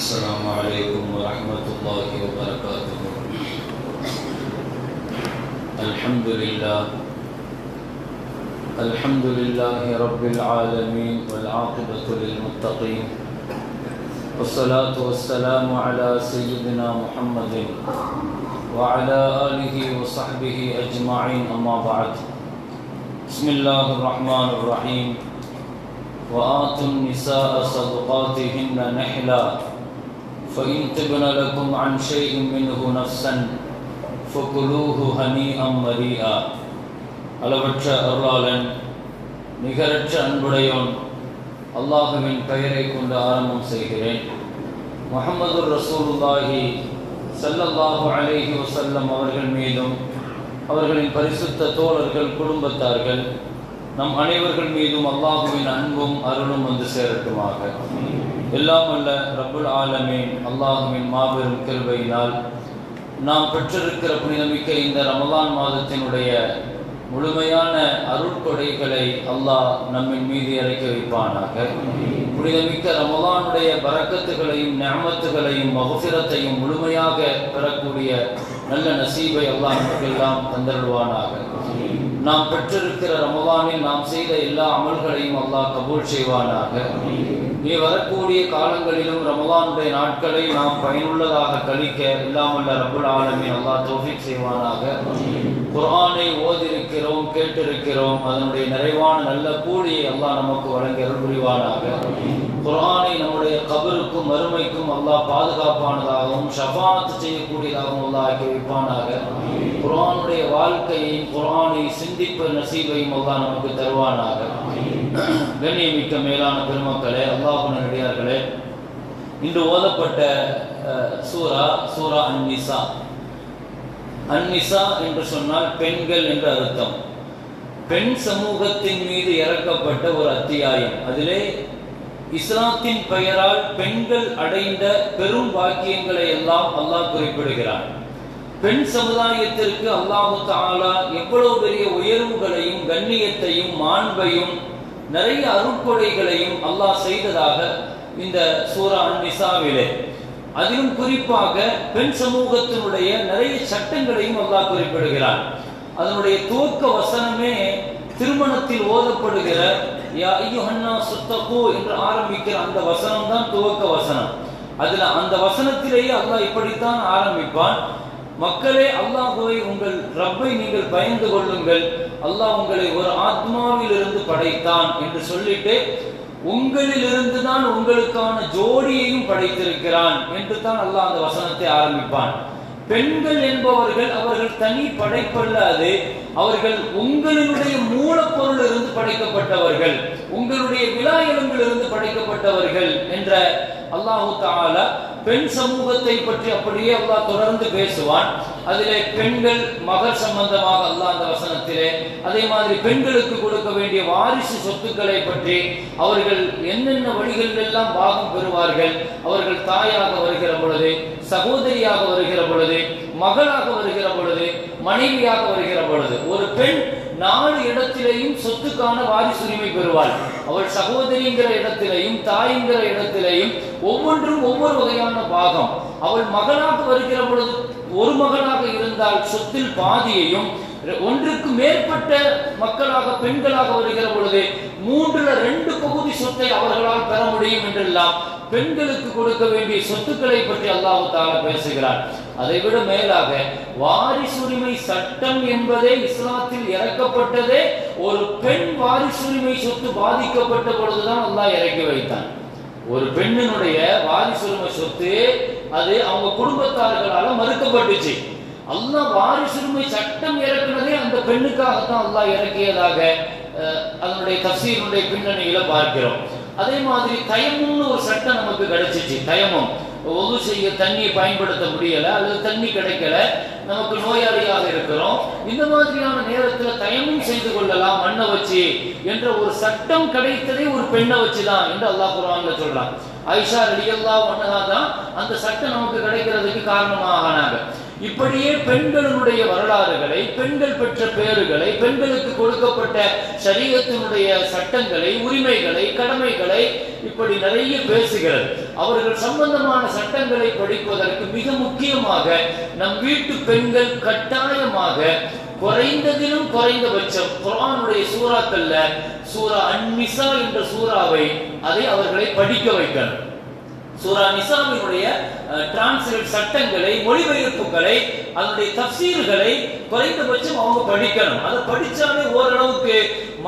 السلام علیکم ورحمۃ اللہ وبرکاتہ الحمد للہ الحمد للہ رب العالمین والعاقبۃ للمتقین والصلاة والسلام على سیدنا محمد وعلى آلہ وصحبہ اجمعین اما بعد. بسم اللہ الرحمن الرحیم وآتوا النساء صدقاتهن نحلا. فإن تبن لكم عن شيء منه نفسا فكلوه هنيئا مريئا அளவற்ற அருளாளன் நிகரற்ற அன்புடையோன் அல்லாஹுவின் பெயரை கொண்டு ஆரம்பம் செய்கிறேன் முகமது ரசூலுல்லாஹி ஸல்லல்லாஹு அலைஹி வஸல்லம் அவர்கள் மீதும் அவர்களின் பரிசுத்த தோழர்கள் குடும்பத்தார்கள் நம் அனைவர்கள் மீதும் அல்லாஹுவின் அன்பும் அருளும் வந்து சேரட்டுமாக எல்லாம் அல்ல ரப்புல் ஆலமீன். அல்லாஹுவின் மாபெரும் கிருபையினால் நாம் பெற்றிருக்கிற புனிதமிக்க இந்த ரமலான் மாதத்தினுடைய முழுமையான அருட்கொடைகளை அல்லாஹ் நம்மின் மீது இறக்கி வைப்பானாக. புனிதமிக்க ரமலானுடைய பறக்கத்துகளையும் ஞாமத்துகளையும் மகுசிரத்தையும் முழுமையாக பெறக்கூடிய நல்ல நசீபை அல்லாஹ் நமக்கெல்லாம் தந்தருள்வானாக. நாம் பெற்றிருக்கிற ரமலானில் நாம் செய்த எல்லா அமல்களையும் அல்லாஹ் கபூல் செய்வானாக. நீ வரக்கூடிய காலங்களிலும் ரமலானுடைய நாட்களை நாம் பயனுள்ளதாக கழிக்க இல்லாமல்ல ரபுல் ஆலமின் அல்லாஹ் தோஃபிக் செய்வானாக. குரானை ஓதிருக்கிறோம் கேட்டிருக்கிறோம். அதனுடைய நிறைவான நல்ல கூலியை அல்லாஹ் நமக்கு வழங்க புரிவானாக. குரானை நம்முடைய கபருக்கும் மறுமைக்கும் அல்லாஹ் பாதுகாப்பானதாகவும் ஷஃபாத் செய்யக்கூடியதாகவும் அல்லாஹ் ஆக்கி வைப்பானாக. குரானுடைய வாழ்க்கையையும் குரானை சிந்திப்பு நசீபையும் அல்லாஹ் நமக்கு தருவானாக. கண்ணியமிக்க மேலான பெருமக்களே அல்லாஹ் நடிகார்களே இன்று ஓதப்பட்ட அஹ், சூரா சூரா அன்னிசா அன்னிசா என்று சொன்னால் பெண்கள் என்று அர்த்தம். பெண் சமூகத்தின் மீது இறக்கப்பட்ட ஒரு அத்தியாயம். அதிலே இஸ்லாத்தின் பெயரால் பெண்கள் அடைந்த பெரும் பாக்கியங்களை எல்லாம் அல்லாஹ் குறிப்பிடுகிறார் பெண் சமுதாயத்திற்கு அல்லாஹு தாலா எவ்வளவு பெரிய உயர்வுகளையும் கண்ணியத்தையும் மாண்பையும் நிறைய அருட்கொடைகளையும் அல்லாஹ் செய்ததாக இந்த சூரா அன்னிசாவிலே அதிலும் குறிப்பாக பெண் சமூகத்தினுடைய நிறைய சட்டங்களையும் அல்லாஹ் குறிப்பிடுகிறார் அதனுடைய துவக்க வசனமே திருமணத்தில் ஓதப்படுகிற யா ஐயோஹன்னா சுத்தகோ என்று ஆரம்பிக்கிற அந்த வசனம் தான் துவக்க வசனம் அதுல அந்த வசனத்திலேயே அல்லாஹ் இப்படித்தான் ஆரம்பிப்பான் மக்களே அல்லாஹுவை உங்கள் ரப்பை நீங்கள் பயந்து கொள்ளுங்கள் அல்லாஹ் உங்களை ஒரு ஆத்மாவிலிருந்து படைத்தான் என்று சொல்லிட்டு உங்களிலிருந்து தான் உங்களுக்கான ஜோடியையும் படைத்திருக்கிறான் என்று தான் அல்லாஹ் அந்த வசனத்தை ஆரம்பிப்பான் பெண்கள் என்பவர்கள் அவர்கள் தனி படைப்பல்லாது அவர்கள் உங்களினுடைய மூலப்பொருள் இருந்து படைக்கப்பட்டவர்கள் உங்களுடைய விழா இருந்து படைக்கப்பட்டவர்கள் என்ற அல்லாஹு தாலா பெண் சமூகத்தை பற்றி அப்படியே அல்லாஹ் தொடர்ந்து பேசுவான். அதிலே பெண்கள் மகர் சம்பந்தமாக அல்லாஹ் அந்த வசனத்திலே அதே மாதிரி பெண்களுக்கு கொடுக்க வேண்டிய வாரிசு சொத்துக்களை பற்றி அவர்கள் என்னென்ன வழிகளில் எல்லாம் பாகம் பெறுவார்கள் அவர்கள் தாயாக வருகிற பொழுது சகோதரியாக வருகிற பொழுது மகளாக வருகிற பொழுது மனைவியாக வருகிற பொழுது ஒரு பெண் நாலு இடத்திலையும் சொத்துக்கான வாரிசுரிமை பெறுவாள். அவள் சகோதரிங்கிற இடத்திலையும் தாய்ங்கிற இடத்திலையும் ஒவ்வொன்றும் ஒவ்வொரு வகையான பாகம். அவள் மகனாக வருகிற பொழுது ஒரு மகனாக இருந்தால் சொத்தில் பாதியையும் ஒன்றுக்கு மேற்பட்ட மக்களாக பெண்களாக வருகிற பொழுது மூன்றுல ரெண்டு பகுதி சொத்தை அவர்களால் பெற முடியும் என்றெல்லாம் பெண்களுக்கு கொடுக்க வேண்டிய சொத்துக்களை பற்றி அல்லாஹு தாலா பேசுகிறார் அதை விட மேலாக வாரிசுரிமை சட்டம் என்பதே இஸ்லாத்தில் இறக்கப்பட்டதே ஒரு பெண் வாரிசுரிமை சொத்து பாதிக்கப்பட்ட பொழுதுதான் அல்லாஹ் இறக்கி வைத்தான். ஒரு பெண்ணினுடைய வாரிசுரிமை சொத்து அது அவங்க குடும்பத்தார்களால மறுக்கப்பட்டுச்சு. அல்லா வாரிசுரிமை சட்டம் இறக்குனதே அந்த பெண்ணுக்காகத்தான் அல்லாஹ் இறக்கியதாக அதனுடைய தப்சீருடைய பின்னணியில பார்க்கிறோம். அதே மாதிரி தயமும்னு ஒரு சட்டம் நமக்கு கிடைச்சிச்சு. தயமும். ஒது செய்ய தண்ணியை பயன்படுத்த முடியல அல்லது தண்ணி கிடைக்கல நமக்கு நோயாளியாக இருக்கிறோம். இந்த மாதிரியான நேரத்துல தயமும் செய்து கொள்ளலாம் மண்ணை வச்சு என்ற ஒரு சட்டம் கிடைத்ததே ஒரு பெண்ணை வச்சுதான் என்று அல்லாஹ் குரான்ல சொல்றான். ஐஷா ரலியல்லாஹு ஒன்னதா தான் அந்த சட்டம் நமக்கு கிடைக்கிறதுக்கு காரணமாக ஆனாங்க இப்படியே பெண்களுடைய வரலாறுகளை பெண்கள் பெற்ற பேறுகளை பெண்களுக்கு கொடுக்கப்பட்ட சரீரத்தினுடைய சட்டங்களை உரிமைகளை கடமைகளை இப்படி நிறைய பேசுகிறது. அவர்கள் சம்பந்தமான சட்டங்களை படிப்பதற்கு மிக முக்கியமாக நம் வீட்டு பெண்கள் கட்டாயமாக குறைந்ததிலும் குறைந்தபட்சம் குரானுடைய சூறாக்கள்ல சூரா அன்மிசா என்ற சூறாவை அதை அவர்களை படிக்க வைக்கணும். சூரா நிசாமினுடைய டிரான்ஸ்லேட் சட்டங்களை மொழிபெயர்ப்புகளை அதனுடைய தப்சீல்களை குறைந்தபட்சம் அவங்க படிக்கணும். அதை படிச்சாலே ஓரளவுக்கு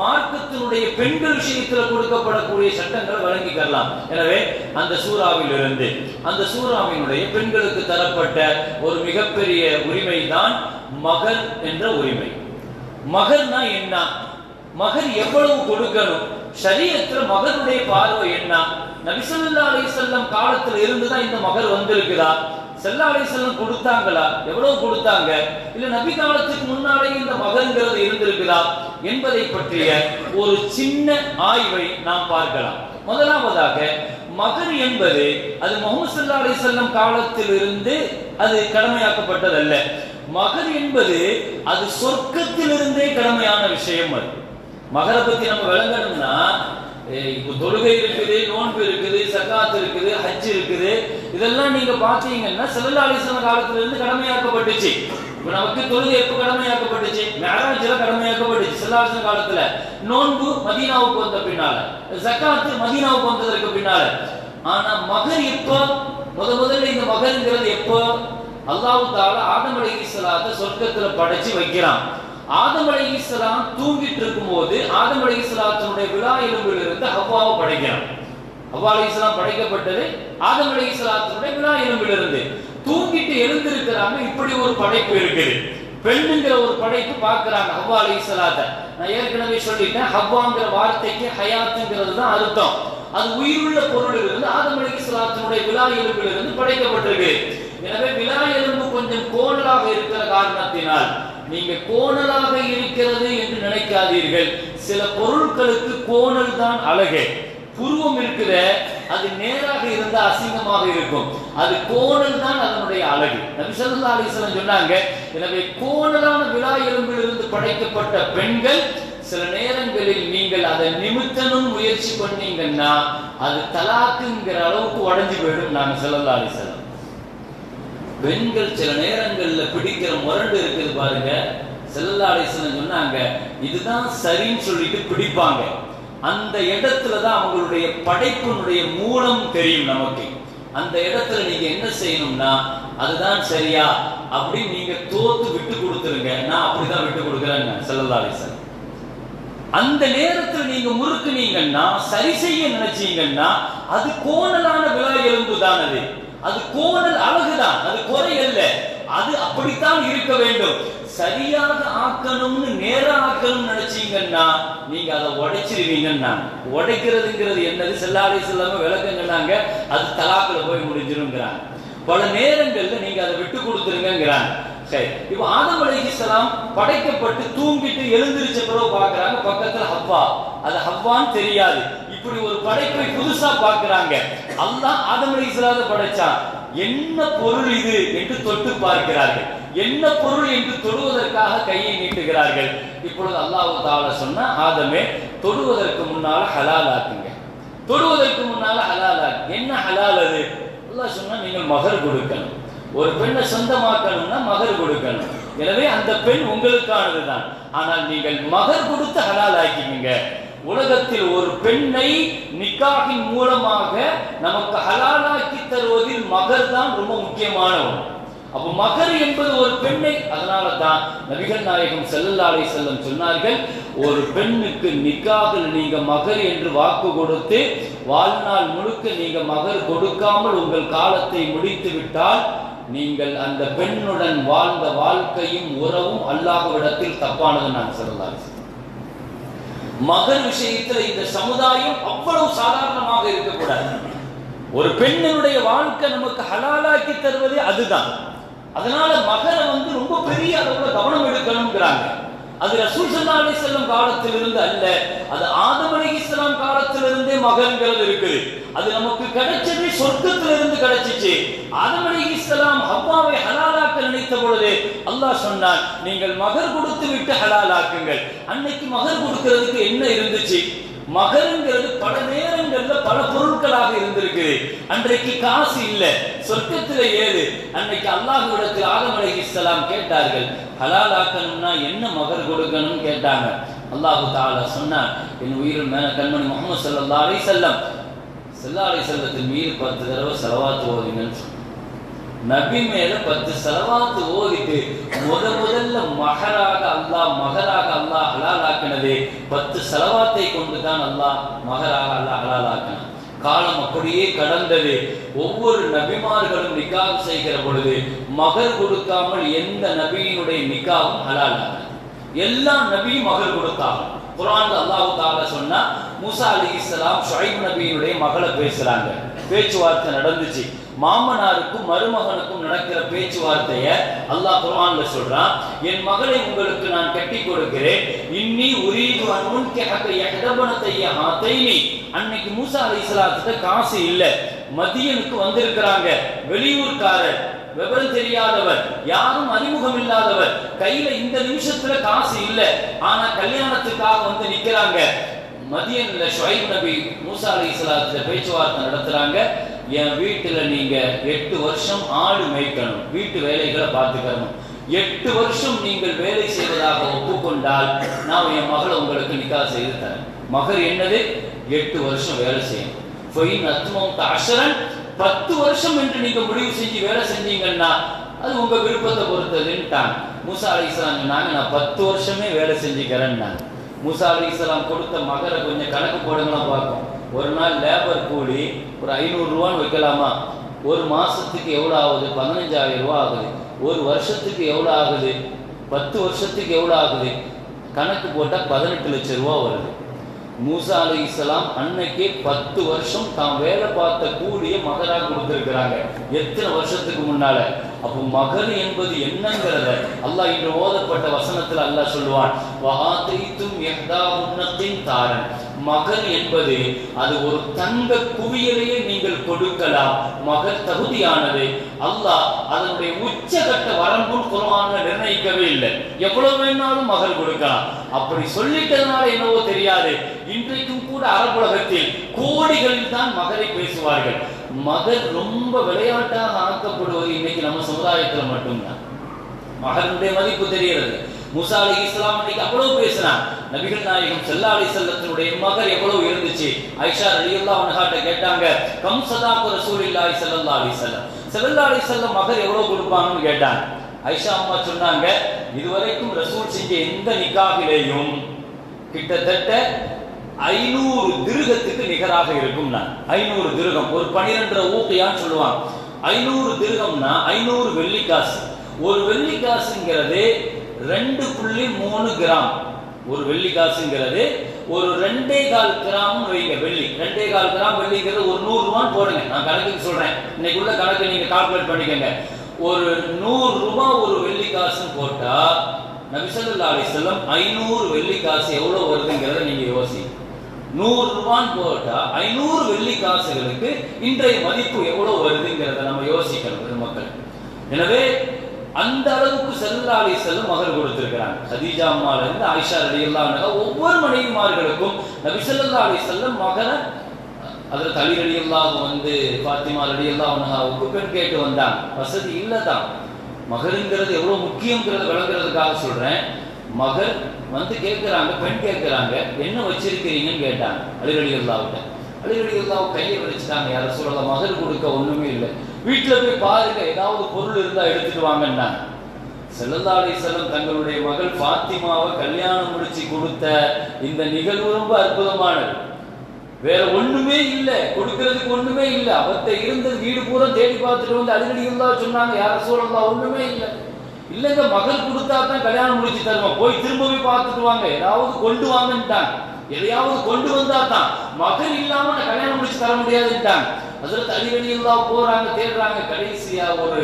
மார்க்கத்தினுடைய பெண்கள் விஷயத்தில் கொடுக்கப்படக்கூடிய சட்டங்களை வழங்கிக்கலாம். எனவே அந்த சூறாவில் இருந்து அந்த சூறாவினுடைய பெண்களுக்கு தரப்பட்ட ஒரு மிகப்பெரிய உரிமை தான் மகர் என்ற உரிமை. மகர்னா என்ன? மகர் எவ்வளவு கொடுக்கணும்? ஷரியத்துல மகனுடைய பார்வை என்ன? நபிசல்லா அலிசல்லம் காலத்துல இருந்துதான் இந்த மகள் வந்திருக்குதா? செல்லா அலிசல்லம் கொடுத்தாங்களா? எவ்வளவு கொடுத்தாங்க? இல்ல நபி காலத்துக்கு முன்னாலே இந்த மகன்கிறது இருந்திருக்குதா? என்பதை பற்றிய ஒரு சின்ன ஆய்வை நாம் பார்க்கலாம். முதலாவதாக மகர் என்பது அது முகமது சல்லா அலிசல்லம் காலத்தில் இருந்து அது கடமையாக்கப்பட்டதல்ல. மகர் என்பது அது சொர்க்கத்திலிருந்தே கடமையான விஷயம் அது. மகரை பத்தி நம்ம விளங்கணும்னா இப்போ தொழுகை இருக்குது நோன்பு இருக்குது சக்காத்து இருக்குது ஹஜ் இருக்குது. இதெல்லாம் நீங்க பாத்தீங்கன்னா செல்லல்லா அலிஸ்லாம் காலத்துல இருந்து கடமையாக்கப்பட்டுச்சு. இப்ப நமக்கு தொழுகை எப்ப கடமையாக்கப்பட்டுச்சு? மேராஜ்ல கடமையாக்கப்பட்டுச்சு செல்லல்லா அலிஸ்லாம் காலத்துல. நோன்பு மதீனாவுக்கு வந்த பின்னால. சக்காத்து மதீனாவுக்கு வந்ததற்கு பின்னால. ஆனா மகர் எப்போ? முத முதல்ல இந்த மகருங்கிறது எப்போ? அல்லாஹ் தால ஆதம் சொர்க்கத்துல படைச்சு வைக்கிறான். ஆதம் அலைஹிஸ்ஸலாம் தூங்கிட்டு இருக்கும்போது ஆதம் அலைஹிஸ்ஸலாத்தினுடைய விழா எலும்பில் இருந்து ஹவ்வாவை படைக்கிறான் ஹவ்வா இஸ்லாம் படைக்கப்பட்டது ஆதம் அலைஹிஸ்ஸலாத்தினுடைய விழா எலும்பில் இருந்து தூங்கிட்டு எழுந்திருக்கிறாங்க இப்படி ஒரு படைப்பு இருக்குது. பெண்ணுங்கிற ஒரு படைப்பு பார்க்கறாங்க ஹவ்வா அலைஹிஸ்ஸலாத்தை நான் ஏற்கனவே சொல்லிட்டேன் ஹவ்வாங்கிற வார்த்தைக்கு ஹயாத்துங்கிறது தான் அர்த்தம். அது உயிருள்ள பொருளில் இருந்து ஆதம் அலைஹிஸ்ஸலாத்தினுடைய விழா எலும்பில் இருந்து படைக்கப்பட்டிருக்கு. எனவே விழா எலும்பு கொஞ்சம் கோணலாக இருக்கிற காரணத்தினால் நீங்க கோணலாக இருக்கிறது என்று நினைக்காதீர்கள். சில பொருட்களுக்கு கோணல் தான் அழகு. புருவம் இருக்கிற அது நேராக இருந்தா அசிங்கமாக இருக்கும். அது கோணல் தான் அதனுடைய அழகு. நபி ஸல்லல்லாஹு சொன்னாங்க எனவே கோணலான விழா எலும்பிலிருந்து படைக்கப்பட்ட பெண்கள் சில நேரங்களில் நீங்கள் அதை நிமித்தனும் முயற்சி பண்ணீங்கன்னா அது தலாக்குங்கிற அளவுக்கு உடஞ்சி போயிடும். நாங்கள் செல்லல்லா அலிஸ்லாம் பெண்கள் சில நேரங்கள்ல பிடிக்கிற முரண்டு இருக்குது பாருங்க. செல்லாலேசன் சொன்னாங்க இதுதான் சரின்னு சொல்லிட்டு பிடிப்பாங்க. அந்த இடத்துல தான் அவங்களுடைய படைப்பினுடைய மூலம் தெரியும் நமக்கு. அந்த இடத்துல நீங்க என்ன செய்யணும்னா அதுதான் சரியா? அப்படின்னு நீங்க தோத்து விட்டு கொடுத்துருங்க. நான் அப்படிதான் விட்டு கொடுக்குறேங்க செல்லாலேசன் அந்த நேரத்துல நீங்க முறுக்குனீங்கன்னா சரி செய்ய நினைச்சீங்கன்னா அது கோணலான விழா எலும்பு தான் அது அது கோணல் அழகுதான் அது குறை அல்ல. அது அப்படித்தான் இருக்க வேண்டும். சரியாக ஆக்கணும்னு நேரா ஆக்கணும்னு நினைச்சீங்கன்னா நீங்க அதை உடைச்சிருவீங்கன்னா உடைக்கிறதுங்கிறது என்னது? செல்லாடி செல்லாம விளக்கம் அது தலாக்குல போய் முடிஞ்சிருங்கிறாங்க. பல நேரங்கள்ல நீங்க அதை விட்டு கொடுத்துருங்கிறாங்க சரி. இப்போ ஆதம் அலைஹிஸ்ஸலாம் படைக்கப்பட்டு தூங்கிட்டு எழுந்திருச்ச பிறகு பாக்குறாங்க பக்கத்துல ஹவ்வா. அது ஹவ்வான்னு தெரியாது. இப்படி ஒரு படைப்பை புதுசா பார்க்கறாங்க. அல்லாஹ் ஆதம் அலைஹிஸ்ஸலாத்தை படைச்சான். என்ன பொருள் இது என்று தொட்டு பார்க்கிறார்கள். என்ன பொருள் என்று தொடுவதற்காக கையை நீட்டுகிறார்கள். இப்பொழுது அல்லாஹு தாலா சொன்னா ஆதமே தொடுவதற்கு முன்னால ஹலால் ஆக்குங்க. தொடுவதற்கு முன்னால ஹலால் ஆக்கு. என்ன ஹலால் அது? அல்லாஹ் சொன்னா நீங்கள் மகர் கொடுக்கணும். ஒரு பெண்ணை சொந்தமாக்கணும்னா மகர் கொடுக்கணும். எனவே அந்த பெண் உங்களுக்கானது தான் ஆனால் நீங்கள் மகர் கொடுத்து ஹலால் ஆக்கிக்கீங்க. உலகத்தில் ஒரு பெண்ணை நிக்காகின் மூலமாக நமக்கு ஹலாலாக்கி தருவதில் மகர் தான் ரொம்ப முக்கியமான அப்ப அப்போ மகர் என்பது ஒரு பெண்ணை அதனால தான் நபிகள் நாயகம் செல்லல்லாலை செல்லம் சொன்னார்கள் ஒரு பெண்ணுக்கு நிக்காகில் நீங்க மகர் என்று வாக்கு கொடுத்து வாழ்நாள் முழுக்க நீங்க மகர் கொடுக்காமல் உங்கள் காலத்தை முடித்து விட்டால் நீங்கள் அந்த பெண்ணுடன் வாழ்ந்த வாழ்க்கையும் உறவும் அல்லாஹ்விடத்தில் தப்பானது நான் சொல்லலாம் மகன் விஷயத்துல இந்த சமுதாயம் அவ்வளவு சாதாரணமாக இருக்கக்கூடாது. ஒரு பெண்ணினுடைய வாழ்க்கை நமக்கு ஹலாலாக்கி தருவதே அதுதான். அதனால மகனை வந்து ரொம்ப பெரிய அளவுல கவனம் எடுக்கணுங்கிறாங்க அது ரசூல் சல்லா அலி செல்லம் காலத்தில் காலத்திலிருந்து அல்ல. அது ஆதம் அலைஹிஸ்ஸலாம் காலத்திலிருந்தே மகன்கள் இருக்குது. அது நமக்கு கிடைச்சது சொர்க்கத்திலிருந்து கிடைச்சிச்சு. ஆதம் அலைஹிஸ்ஸலாம் ஹவ்வாவை ஹலாலாக்க நினைத்த பொழுது அல்லாஹ் சொன்னான் நீங்கள் மகர் கொடுத்து விட்டு ஹலாலாக்குங்கள் அன்னைக்கு மகர் கொடுக்கிறதுக்கு என்ன இருந்துச்சு? மகருங்கிறது பல நேரங்கள்ல பல பொருட்களாக இருந்திருக்கு. அன்றைக்கு காசு இல்ல. சொர்க்கத்துல ஏது அன்னைக்கு அல்லாஹ்விடத்தில் ஆதம் இஸ்லாம் கேட்டார்கள். ஹலாலாக்கணும்னா என்ன மகர் கொடுக்கணும்னு கேட்டாங்க. அல்லாஹு தாலா சொன்னார் என் உயிர் மேல கண்மணி முகமது சல்லா அலி செல்லம் ஸல்லல்லாஹு அலைஹி வஸல்லத்தின் மீது பத்து தடவை செலவாத்து ஓதுங்கன்னு நபி மேல பத்து செலவாத்து ஓதிட்டு முத முதல்ல மகராக அல்லாஹ் மகராக அல்லாஹ் ஹலாலாக்கினதே. பத்து செலவாத்தை கொண்டு தான் அல்லாஹ் மகராக அல்லாஹ் ஹலாலாக்கினான். காலம் அப்படியே கடந்தது. ஒவ்வொரு நபிமார்களும் நிக்காக செய்கிற பொழுது மகர் கொடுக்காமல் எந்த நபியினுடைய நிக்காவும் ஹலாலாக எல்லா நபியும் மகர் கொடுத்தாங்க. குரான் அல்லாஹ் தாலா சொன்னா மூசா இஸ்லாம் ஷுஐப் நபியினுடைய மகளை பேசுறாங்க. பேச்சுவார்த்தை நடந்துச்சு. மாமனாருக்கும் மருமகனுக்கும் நடக்கிற பேச்சுவார்த்தைய அல்லாஹ் குர்ஆன்ல சொல்றான். என் மகளை உங்களுக்கு நான் கட்டி கொடுக்கிறேன். இன்னி உரீது அன் உன்கிஹக யஹ்தபனதைய ஹாதைனி அன்னைக்கு மூசா அலைஹிஸ்ஸலாத்துக்கு காசு இல்ல. மதியனுக்கு வந்திருக்கிறாங்க. வெளியூர்காரர் விவரம் தெரியாதவர் யாரும் அறிமுகம் இல்லாதவர் கையில இந்த நிமிஷத்துல காசு இல்ல. ஆனா கல்யாணத்துக்காக வந்து நிக்கிறாங்க. மதியன்ல ஷொயப் நபி மூசா அலைஹிஸ்ஸலாத்துல பேச்சுவார்த்தை நடத்துறாங்க. என் வீட்டுல நீங்க எட்டு வருஷம் ஆடு மேய்க்கணும். வீட்டு வேலைகளை பார்த்துக்கணும். எட்டு வருஷம் நீங்கள் வேலை செய்வதாக ஒப்புக்கொண்டால் நான் என் மகளை உங்களுக்கு நிக்கா செய்து தரேன். மகர் என்னது? எட்டு வருஷம் வேலை செய்யணும். ஃபைன் அத்மம் அஷரன் பத்து வருஷம் என்று நீங்க முடிவு செஞ்சு வேலை செஞ்சீங்கன்னா அது உங்க விருப்பத்தை பொறுத்ததுன்ட்டாங்க. மூசா அலிஸ்லாம் சொன்னாங்க நான் பத்து வருஷமே வேலை செஞ்சுக்கிறேன்னாங்க. அலி இஸ்லாம் கொடுத்த மகரை கொஞ்சம் கணக்கு போடுங்களா பார்க்கும் ஒரு நாள் லேபர் கூலி ஒரு ஐநூறுரூவான்னு வைக்கலாமா? ஒரு மாசத்துக்கு எவ்வளோ ஆகுது? பதினஞ்சாயிரம் ரூபா ஆகுது. ஒரு வருஷத்துக்கு எவ்வளோ ஆகுது? பத்து வருஷத்துக்கு எவ்வளோ ஆகுது? கணக்கு போட்டால் பதினெட்டு லட்சம் ரூபா வருது. மூசா அலி இஸ்லாம் அன்னைக்கே பத்து வருஷம் தான் வேலை பார்த்த கூலியை மகரா கொடுத்திருக்கிறாங்க. எத்தனை வருஷத்துக்கு முன்னால? அப்போ மகர் என்பது என்னங்கிறத அல்லாஹ் இன்று ஓதப்பட்ட வசனத்தில் அல்லாஹ் சொல்லுவான். தாரன். மகன் என்பது அது ஒரு தங்க குவியலையே நீங்கள் கொடுக்கலாம். மகன் தகுதியானது. அல்லாஹ் அதனுடைய உச்சகட்ட வரம்பும் குரவான நிர்ணயிக்கவே இல்லை. எவ்வளவு வேணாலும் மகள் கொடுக்கலாம். அப்படி சொல்லிட்டதுனால என்னவோ தெரியாது. இன்றைக்கும் கூட அரபுலகத்தில் கோடிகளில் தான் மகரை பேசுவார்கள். மகள் ரொம்ப விளையாட்டாக ஆக்கப்படுவது இன்னைக்கு நம்ம சமுதாயத்துல மட்டும்தான். மகனுடைய மதிப்பு தெரிகிறது மூசா அலி இஸ்லாம் இன்னைக்கு அவ்வளவு பேசினான் நபிகள் நாயகம் செல்லா அலி செல்லத்தினுடைய மகர் எவ்வளவு இருந்துச்சு? ஐஷா அலியுல்லா உனகாட்ட கேட்டாங்க கம் சதாக்கு ரசூலில்லாஹி செல்லல்லா அலி செல்லம் செல்லல்லா அலி செல்லம் மகர் எவ்வளவு கொடுப்பாங்கன்னு கேட்டாங்க. ஐஷா அம்மா சொன்னாங்க இதுவரைக்கும் ரசூல் செஞ்ச எந்த நிக்காவிலேயும் கிட்டத்தட்ட ஐநூறு திருகத்துக்கு நிகராக இருக்கும் நான். ஐநூறு திருகம் ஒரு பனிரெண்டரை ஊக்கையான்னு சொல்லுவாங்க. ஐநூறு திருகம்னா ஐநூறு வெள்ளிக்காசு. ஒரு வெள்ளிக்காசுங்கிறது ரெண்டு புள்ளி மூணு கிராம். ஒரு வெள்ளிக்காசுங்கிறது ஒரு ரெண்டே கால் கிராம் வைங்க வெள்ளி. ரெண்டே கால் கிராம் வெள்ளிங்கிறது ஒரு நூறு ரூபான்னு போடுங்க. நான் கணக்குக்கு சொல்றேன். இன்னைக்கு உள்ள கணக்கு நீங்க கால்குலேட் பண்ணிக்கோங்க. ஒரு நூறு ரூபாய் ஒரு வெள்ளிக்காசுன்னு போட்டா நபிசல்லா அலிசல்லம் ஐநூறு வெள்ளி காசு எவ்வளவு வருதுங்கிறத நீங்க யோசி நூறு ரூபான்னு போட்டா ஐநூறு வெள்ளி காசுகளுக்கு இன்றைய மதிப்பு எவ்வளவு வருதுங்கிறத நம்ம யோசிக்கணும் மக்கள் எனவே அந்த அளவுக்கு செல்லா அலி செல்லும் மகர் கொடுத்திருக்கிறாங்க. ஹதீஜா அம்மால இருந்து ஆயிஷா ரலி ஒவ்வொரு மனைவிமார்களுக்கும் நபி ஸல்லல்லாஹு அலி வஸல்லம் மகனை அதில் தலி ரலி வந்து பாத்திமா ரலி அல்லாஹ் பெண் கேட்டு வந்தாங்க. வசதி இல்லை தான் மகருங்கிறது எவ்வளவு முக்கியங்கிறத விளங்குறதுக்காக சொல்றேன். மகர் வந்து கேட்குறாங்க பெண் கேட்குறாங்க என்ன வச்சிருக்கிறீங்கன்னு கேட்டாங்க. அலிரடி அல்லாவிட்ட அலிரடி கையை வலிச்சுட்டாங்க. யாரும் சொல்லலாம் மகள் கொடுக்க ஒண்ணுமே இல்லை. வீட்டுல போய் பாருங்க ஏதாவது பொருள் இருந்தா எடுத்துட்டு வாங்கன்னாங்க. செல்லந்தாடி செல்லம் தங்களுடைய மகள் பாத்திமாவை கல்யாணம் முடிச்சு கொடுத்த இந்த நிகழ்வு ரொம்ப அற்புதமானது. வேற ஒண்ணுமே இல்லை. கொடுக்கறதுக்கு ஒண்ணுமே இல்லை. அவர்கிட்ட இருந்தது வீடு பூரா தேடி பார்த்துட்டு வந்து அழுகடிகள் தான் சொன்னாங்க. யார சொல்லலாம் ஒண்ணுமே இல்லை. இல்லைங்க மகள் கொடுத்தா தான் கல்யாணம் முடிச்சு தருவோம். போய் திரும்பவே பார்த்துட்டு வாங்க. ஏதாவது கொண்டு வாங்கன்ட்டாங்க. எதையாவது கொண்டு வந்தா தான் மகன் இல்லாம நான் கல்யாணம் முடிச்சு தர முடியாதுட்டாங்க அதில் அடிக்கடியெல்லாம் போறாங்க தேடுறாங்க கடைசியா ஒரு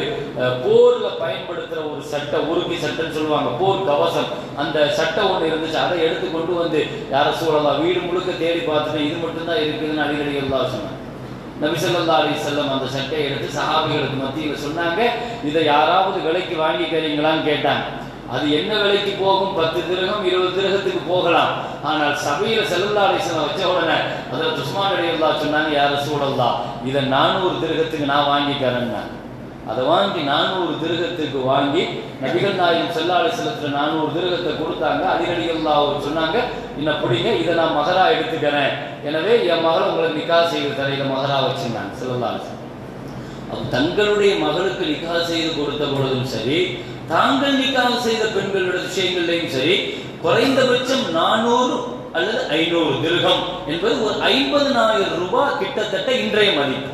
போர்ல பயன்படுத்துற ஒரு சட்ட உருப்பி சட்டம்னு சொல்லுவாங்க போர் கவசம். அந்த சட்டை ஒன்று இருந்துச்சு அதை எடுத்து கொண்டு வந்து யார சூழலாம் வீடு முழுக்க தேடி பார்த்துட்டு இது மட்டும்தான் இருக்குதுன்னு அடிக்கடியெல்லாம் சொன்னாங்க. நபிசல்லா அலி செல்லம் அந்த சட்டையை எடுத்து சஹாபிகளுக்கு மத்தியில் சொன்னாங்க இதை யாராவது விலைக்கு வாங்கிக்கிறீங்களான்னு கேட்டாங்க. அது என்ன விலைக்கு போகும்? பத்து திருகம் இருபது திருகத்துக்கு போகலாம். ஆனால் சபையில செல்லல்லா அலிஸ்லாம் வச்ச உடனே அதில் துஸ்மான் அலி அல்லா சொன்னாங்க யார சூழல்லா இதை நானூறு திருகத்துக்கு நான் வாங்கிக்கிறேன்னா அதை வாங்கி நானூறு திருகத்துக்கு வாங்கி நபிகள் நாயகம் செல்லாலை செல்லத்துல நானூறு திருகத்தை கொடுத்தாங்க. அதிகடிகளா சொன்னாங்க என்ன பிடிங்க இதை நான் மகரா எடுத்துக்கிறேன். எனவே என் மகள் உங்களை நிக்கா செய்து தர இதை மகரா வச்சிருந்தாங்க செல்லல்லா தங்களுடைய மகளுக்கு நிக்கா செய்து கொடுத்த பொழுதும் சரி தாங்கள் நிக்காக செய்த பெண்களுடைய விஷயங்களையும் சரி குறைந்தபட்சம் நானூறு அல்லது ஐநூறு திருகம் என்பது ஒரு ஐம்பதுனாயிரம் ரூபாய் கிட்டத்தட்ட இன்றைய மதிப்பு.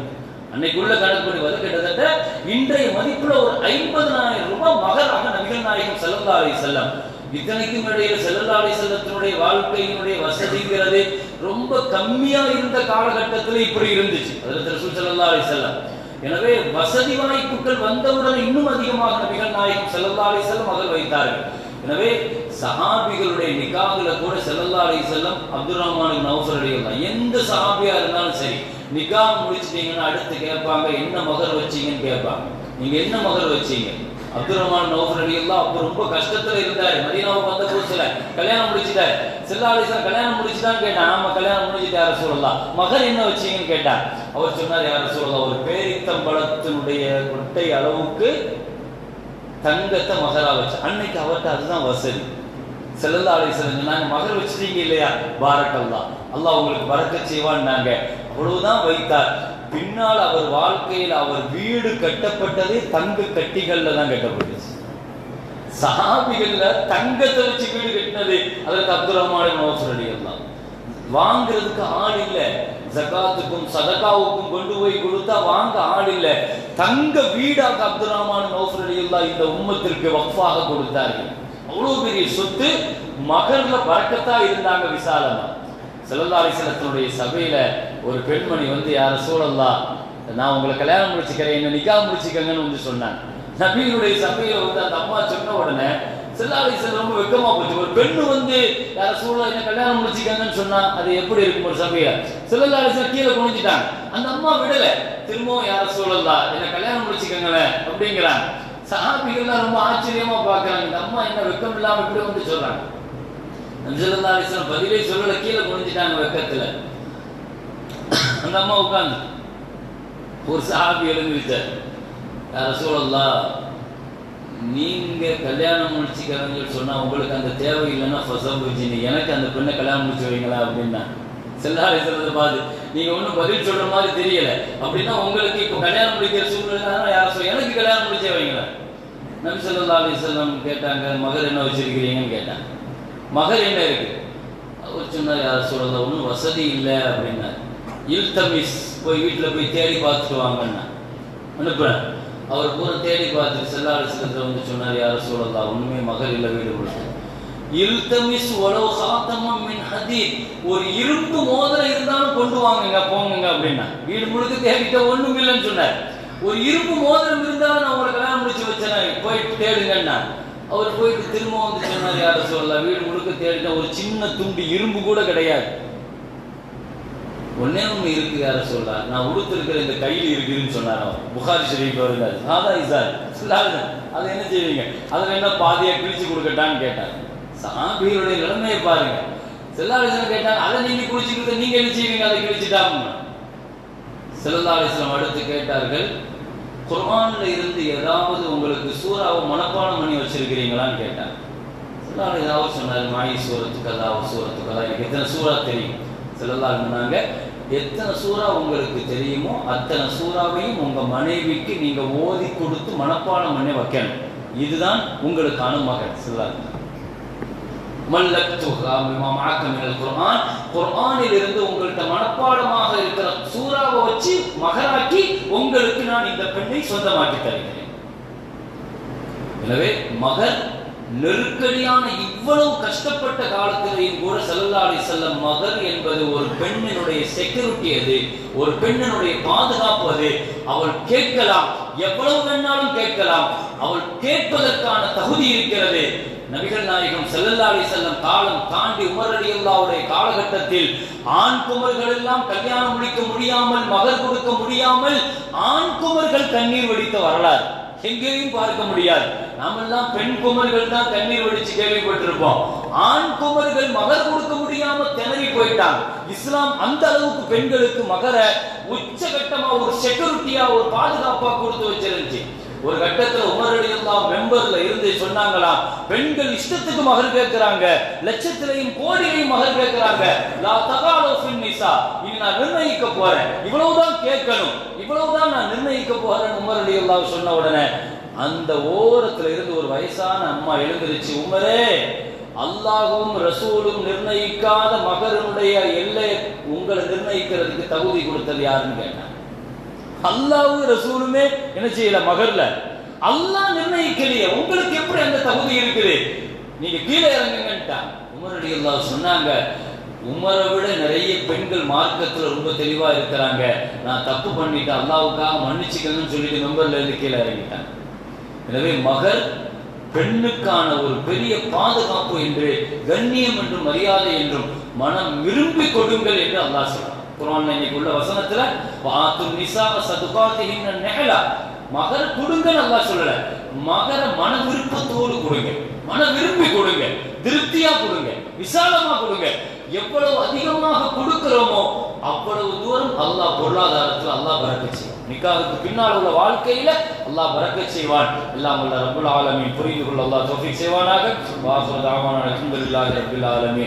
அன்னைக்குள்ள கணக்குப்படி வந்து கிட்டத்தட்ட இன்றைய மதிப்புல ஒரு ஐம்பதனாயிரம் ரூபாய் மகராக நபிகள் நாயகம் செல்லல்லா அலி செல்லம் இத்தனைக்கும் இடையில செல்லல்லா அலி செல்லத்தினுடைய வாழ்க்கையினுடைய வசதிங்கிறது ரொம்ப கம்மியா இருந்த காலகட்டத்தில் இப்படி இருந்துச்சு. அதில் ரசூல் செல்லல்லா செல்லம் எனவே வசதி வாய்ப்புகள் வந்தவுடன் இன்னும் அதிகமாக நபிகள் நாயகம் செல்லல்லா அலி செல்லம் மகள் வைத்தார்கள். எனவே சஹாபிகளுடைய நிக்காகுல கூட செல்லல்லா அலி செல்லம் அப்துல் ரஹ்மானுக்கு நௌஃபர் எந்த சஹாபியா இருந்தாலும் சரி நிகா முடிச்சிட்டீங்கன்னா அடுத்து கேட்பாங்க என்ன மகர் வச்சீங்கன்னு கேட்பாங்க. நீங்க என்ன மகர் வச்சீங்க? அப்துல் ரஹ்மான் நௌஃபர் எல்லாம் அப்போ ரொம்ப கஷ்டத்துல இருந்தாரு. மதினாவுக்கு வந்த புதுசுல கல்யாணம் முடிச்சுட்டாரு. செல்லா அலிஸ்லாம் கல்யாணம் முடிச்சுதான் கேட்டான். ஆமா கல்யாணம் முடிச்சுட்டு யார சொல்லலாம் மகர் என்ன வச்சீங்கன்னு கேட்டான். அவர் சொன்னார் யார சொல்லலாம் ஒரு பேரித்தம்பளத்தினுடைய கொட்டை அளவுக்கு தங்கத்தை மகரா வச்சு அன்னைக்கு அவர்கிட்ட அதுதான் வசதி. செல்லல்லா அலிசன் சொன்னாங்க மகர் வச்சிட்டீங்க இல்லையா? பாரக்கல்லா அல்லாஹ் உங்களுக்கு பறக்க செய்வான்னாங்க. அவ்வளவுதான் வைத்தார். பின்னால் அவர் வாழ்க்கையில் அவர் வீடு கட்டப்பட்டதே தங்க கட்டிகள்ல தான் கட்டப்பட்டுச்சு. சஹாபிகள்ல தங்கத்தை வச்சு வீடு கட்டினது அதற்கு அப்துல் ரஹ்மான் நோசர் தான் வாங்குறதுக்கு ஆள் இல்லை. ஜகாத்துக்கும் சதகாவுக்கும் கொண்டு போய் கொடுத்தா வாங்க ஆள் இல்ல. தங்க வீடாக அப்துல் ரஹ்மான் நௌஃபர் இந்த உம்மத்திற்கு வக்ஃபாக கொடுத்தார்கள். அவ்வளவு பெரிய சொத்து மகர்ல பறக்கத்தா இருந்தாங்க விசாலமா. செல்லல்லா அலிசலத்தினுடைய சபையில ஒரு பெண்மணி வந்து யார சூழல்லா நான் உங்களை கல்யாணம் முடிச்சுக்கிறேன் என்ன நிக்கா முடிச்சுக்கங்கன்னு வந்து சொன்னாங்க. நபியினுடைய சபையில வந்து அந்த அம்மா சொன்ன உடனே செல்லா அலிசல் ரொம்ப வெக்கமா போச்சு. ஒரு பெண்ணு வந்து யார சூழல் என்ன கல்யாணம் முடிச்சுக்கங்கன்னு சொன்னா அது எப்படி இருக்கும் ஒரு சபையா செல்லல்லா அலிசல் கீழே குனிஞ்சிட்டாங்க. அந்த அம்மா விடல. திரும்பவும் யார சூழல்லா என்ன கல்யாணம் முடிச்சுக்கங்களேன் அப்படிங்கிறாங்க. சஹாபிகள்லாம் ரொம்ப ஆச்சரியமா பாக்குறாங்க இந்த அம்மா என்ன வெக்கம் இல்லாம இப்படி வந்து சொல்றாங்க. நபிசல்லா அலிஸ்லாம் பதிலே சொல்லல கீழே குனிஞ்சிட்டாங்க வெக்கத்துல. அந்த அம்மா உட்கார்ந்து. ஒரு சாபி எழுந்திருச்சார். யார சூழல்லா நீங்க கல்யாணம் முடிச்சுக்கிறவங்க சொன்னா உங்களுக்கு அந்த தேவை இல்லைன்னா ஃபசம் எனக்கு அந்த பெண்ணை கல்யாணம் முடிச்சு வைங்களா? அப்படின்னா. செல்லாரி சொல்றது பார்த்து நீங்க ஒன்றும் பதில் சொல்ற மாதிரி தெரியல. அப்படின்னா உங்களுக்கு இப்போ கல்யாணம் முடிக்கிற சூழ்நிலை யார சொல்ல எனக்கு கல்யாணம் முடிச்சே வைங்களா? நபி ஸல்லல்லாஹு அலி செல்லம் கேட்டாங்க மகர் என்ன வச்சிருக்கிறீங்கன்னு கேட்டாங்க. மகர் என்ன இருக்கு? அவர் சொன்னார் யார் சொல்லல ஒன்றும் வசதி இல்லை. அப்படின்னாரு. இல்தமிஸ் போய் வீட்டில் போய் தேடி பார்த்துட்டு வாங்கன்னா அனுப்புறேன். அவர் பூரா தேடி பார்த்துட்டு செல்லாறு சிலத்தில் வந்து சொன்னார் யாரும் சொல்லலாம் ஒண்ணுமே மகள் இல்லை வீடு கொடுத்து. இல்தமிஸ் உழவு சாத்தமம் மின் ஹதீத். ஒரு இரும்பு மோதிரம் இருந்தாலும் கொண்டு வாங்குங்க போங்க அப்படின்னா. வீடு முழுக்க தேடிட்ட ஒண்ணும் இல்லைன்னு சொன்னார். ஒரு இரும்பு மோதிரம் இருந்தாலும் நான் உங்களை கல்யாணம் முடிச்சு வச்சேன் போயிட்டு தேடுங்கன்னா அவர் போயிட்டு திரும்ப வந்து சொன்னார் யாரும் சொல்லலாம் வீடு முழுக்க தேடிட்ட ஒரு சின்ன துண்டு இரும்பு கூட கிடையாது. ஒன்னே ஒண்ணு இருக்கு யார சொல்றார் நான் உடுத்திருக்கிற இந்த கையில் இருக்குதுன்னு சொன்னார் அவர் புகாரி ஷெரீஃப் வருகிறார் சாதா இசார் அதை என்ன செய்வீங்க? அதில் என்ன பாதியா கிழிச்சு கொடுக்கட்டான்னு கேட்டார். சாபியருடைய நிலைமையை பாருங்க. செல்லாலேஸ்வரம் கேட்டாங்க அதை நீங்க குளிச்சுக்கிறது நீங்க என்ன செய்வீங்க? அதை கிழிச்சிட்டாங்க செல்லாலேஸ்வரம் அடுத்து கேட்டார்கள் குர்ஆன்ல இருந்து ஏதாவது உங்களுக்கு சூறாவை மனப்பாடம் பண்ணி வச்சிருக்கிறீங்களான்னு கேட்டாங்க செல்லாலிஸ் சொன்னார் மாயி சூரத்து கதா சூரத்து கதா எனக்கு எத்தனை சூறா தெரியும்? செல்லல்லால் சொன்னாங்க எத்தனை சூறா உங்களுக்கு தெரியுமோ அத்தனை சூறாவையும் உங்க மனைவிக்கு நீங்க ஓதி கொடுத்து மனப்பாடம் பண்ணி வைக்கணும். இதுதான் உங்களுக்கான மகன் செல்லால் மல்லக்துஹா பிமா இருந்து உங்கள்ட்ட மனப்பாடமாக இருக்கிற சூறாவை வச்சு மகராக்கி உங்களுக்கு நான் இந்த பெண்ணை சொந்தமாக்கி தருகிறேன். எனவே மகர் நெருக்கடியான இவ்வளவு கஷ்டப்பட்ட காலத்திலேயும் கூட செல்லல்லாடி செல்லம் மகள் என்பது ஒரு பெண்ணினுடைய செக்யூரிட்டி அது ஒரு பெண்ணினுடைய பாதுகாப்பு அது. அவள் கேட்கலாம் எவ்வளவு வேணாலும் கேட்கலாம். அவள் கேட்பதற்கான தகுதி இருக்கிறது. நபிகள் நாயகம் செல்லல்லாடி செல்லம் காலம் தாண்டி உமர் அலியுல்லாவுடைய காலகட்டத்தில் ஆண் குமர்கள் எல்லாம் கல்யாணம் முடிக்க முடியாமல் மகள் கொடுக்க முடியாமல் ஆண் குமர்கள் கண்ணீர் வடித்த வரலாறு. எங்கேயும் பார்க்க முடியாது. நாமெல்லாம் பெண் குமர்கள் தான் தண்ணீர் வடிச்சு கேள்விப்பட்டிருப்போம். ஆண் குமர்கள் மகர் கொடுக்க முடியாம திணறி போயிட்டாங்க. இஸ்லாம் அந்த அளவுக்கு பெண்களுக்கு மகர உச்சகட்டமா ஒரு செக்யூரிட்டியா ஒரு பாதுகாப்பா கொடுத்து வச்சிருந்துச்சு. ஒரு கட்டத்துல மெம்பர்ல இருந்து சொன்னாங்களாம் பெண்கள் இஷ்டத்துக்கு மகர் கேட்கிறாங்க. லட்சத்திலையும் கோடியிலையும் மகர் கேட்கிறாங்க. லா தகாலோ ஃபின் இனி நான் நிர்ணயிக்க போறேன். இவ்வளவுதான் கேட்கணும். இவ்வளவுதான் நான் நிர்ணயிக்க போறேன் அல்லாஹ் சொன்ன உடனே அந்த ஓரத்துல இருந்து ஒரு வயசான அம்மா எழுந்திருச்சு உமரே அல்லாஹும் ரசூலும் நிர்ணயிக்காத மகரனுடைய எல்லை உங்களை நிர்ணயிக்கிறதுக்கு தகுதி கொடுத்தது யாருன்னு கேட்டாங்க அல்லாஹ் ரசூலுமே என்ன செய்யல? மகர்ல. அல்லாஹ் நிர்ணயிக்கலையே. உங்களுக்கு எப்படி அந்த தகுதி இருக்குது? நீங்க கீழே இறங்குங்கன்ட்டான் உமரடி அல்லாஹ் சொன்னாங்க உமரை விட நிறைய பெண்கள் மார்க்கத்துல ரொம்ப தெளிவா இருக்கிறாங்க. நான் தப்பு பண்ணிட்டேன். அல்லாவுக்காக மன்னிச்சுக்கணும்னு சொல்லிட்டு மெம்பர்ல இருந்து கீழே இறங்கிட்டாங்க. எனவே மகர் பெண்ணுக்கான ஒரு பெரிய பாதுகாப்பு என்று கண்ணியம் என்றும் மரியாதை என்றும் மனம் விரும்பி கொடுங்கள் என்று அல்லாஹ் சொல்றான் குரான் இன்னைக்கு உள்ள வசனத்துல பாத்து நிசா சதுகாத்திஹின் நெகலா மகர கொடுங்க நல்லா சொல்லல. மகர மன விருப்பத்தோடு கொடுங்க. மன விரும்பி கொடுங்க. திருப்தியா கொடுங்க. விசாலமா கொடுங்க. எவ்வளவு அதிகமாக கொடுக்கிறோமோ அவ்வளவு தூரம் அல்லாஹ் பொருளாதாரத்தில் அல்லாஹ் பறக்க செய்வான். நிக்காவுக்கு பின்னால் உள்ள வாழ்க்கையில அல்லாஹ் பறக்க செய்வான். எல்லாம் உள்ள ரப்புல் ஆலமீன். புரிந்து கொள்ள அல்லாஹ் தௌஃபீக் செய்வானாக. வாசுதாமான தாவான அல்ஹம்துலில்லாஹி ரப்பில் ஆலமி